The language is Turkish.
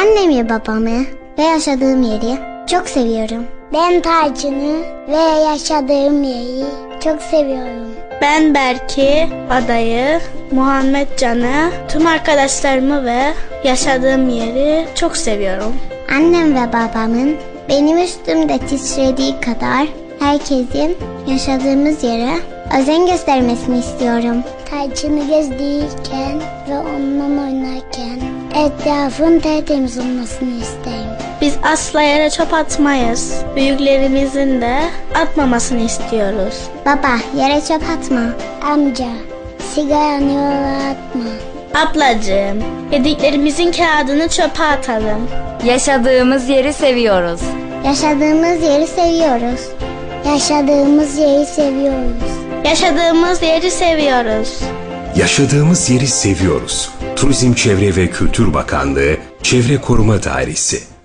Annemi babamı ve yaşadığım yeri çok seviyorum. Ben Tarçın'ı ve yaşadığım yeri çok seviyorum. Ben Berk'i, adayı, Muhammed Can'ı, tüm arkadaşlarımı ve yaşadığım yeri çok seviyorum. Annem ve babamın benim üstümde titrediği kadar herkesin yaşadığımız yere özen göstermesini istiyorum. Tarçını gezdirirken ve onunla oynarken etrafın tertemiz olmasını isterim. Biz asla yere çöp atmayız. Büyüklerimizin de atmamasını istiyoruz. Baba yere çöp atma. Amca sigaranı yola atma. Ablacığım, yediklerimizin kağıdını çöpe atalım. Yaşadığımız yeri seviyoruz. Yaşadığımız yeri seviyoruz. Yaşadığımız yeri seviyoruz. Yaşadığımız yeri seviyoruz. Yaşadığımız yeri seviyoruz. Turizm Çevre ve Kültür Bakanlığı Çevre Koruma Dairesi